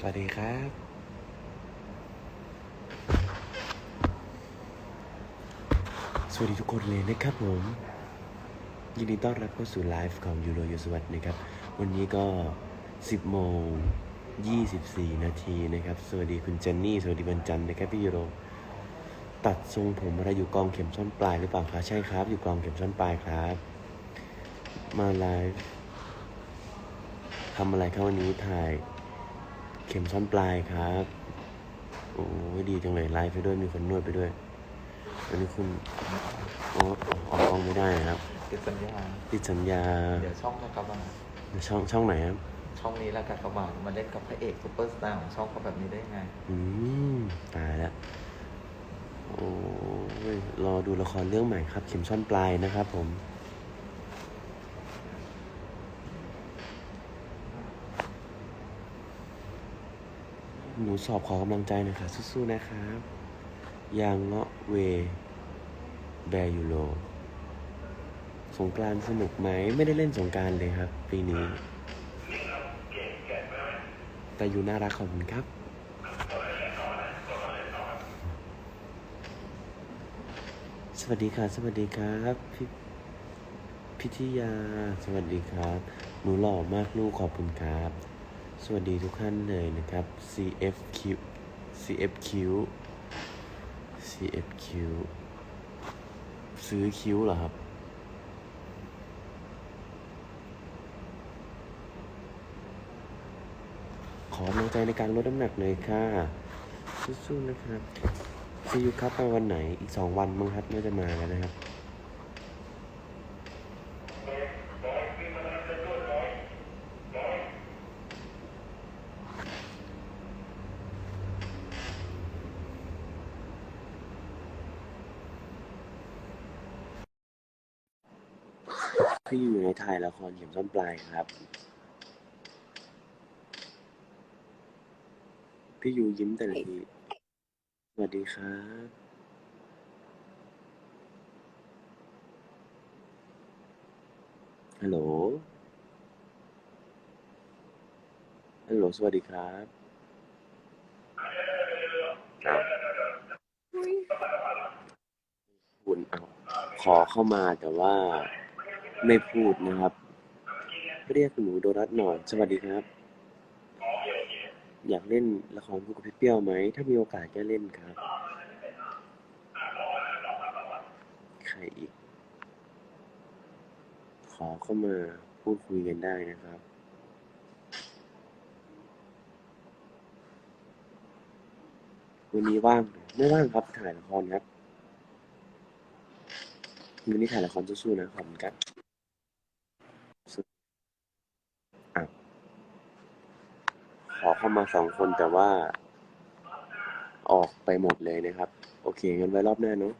สวัสดีครับสวัสดีทุกคนเลยนะครับผม ยินดีต้อนรับเข้าสู่ไลฟ์ของยูโรยูสวัสดนะครับ วันนี้ก็ 10โมง24 นาทีนะครับ สวัสดีคุณเจนนี่ สวัสดีวันจันทร์นะครับพี่ยูโร ตัดทรงผมอะไรอยู่กองเข็มซ่อนปลายหรือเปล่าคะใช่ครับ อยู่กองเข็มซ่อนปลายครับ มาไลฟ์ทำอะไรครับวันนี้ถ่าย เข็มซ่อนปลายครับ โอ้ยดีจังเลยไลฟ์ไปด้วยมีคนนวดไปด้วย อันนี้คุณโอ้ออกกล้องไม่ได้นะครับ ติดสัญญา ติดสัญญา เดี๋ยวช่องจะกลับมาช่องช่องไหนครับ ช่องนี้แล้วกันกลับมามาเล่นกับพระเอกซูเปอร์สตาร์ของช่องเขาแบบนี้ได้ยังไง อืมตายแล้วโอ้ยรอดูละครเรื่องใหม่ครับ เข็มซ่อนปลายนะครับผม หนูสอบขอกำลังใจหนะคะสู้ๆ นะครับ ยางเงาะเว แบยูโรสงกรานสนุกไหม ไม่ได้เล่นสงกรารเลยครับ ปีนี้ แต่อยู่น่ารักขอบคุณครับ สวัสดีค่ะ สวัสดีครับพี่พิทยา สวัสดีครับ หนูหล่อมากลูกขอบคุณครับ สวัสดีทุกท่านเลยนะครับ CFQ CFQ CFQ ซื้อคิ้วเหรอครับ ขอกำลังใจในการลดน้ำหนักเลยค่ะ สู้ๆนะครับซียูครับมาวันไหนอีกสองวันมั้งครับน่าจะมาแล้วนะครับ พี่อยู่ในถ่ายละครเข็มส้นปลายครับ พี่ยูยิ้มแต่ละทีสวัสดีครับ ฮัลโหล ฮัลโหล สวัสดีครับอ้าวคุณเอาขอเข้ามาแต่ว่า ไม่พูดนะครับ เรียกหนูโดนัทหน่อยสวัสดีครับ อยากเล่นละครคู่กับพี่เปี้ยวไหม ถ้ามีโอกาสก็เล่นครับ ใครอีก ขอเข้ามาพูดคุยกันได้นะครับวันนี้ว่างไม่ว่างครับถ่ายละครครับวันนี้ถ่ายละครสู้ๆนะขอบคุณครับ สุด อะ ขอเข้ามาสองคนแต่ว่า ออกไปหมดเลยนะครับ โอเคงั้นไว้รอบหน้าเนาะ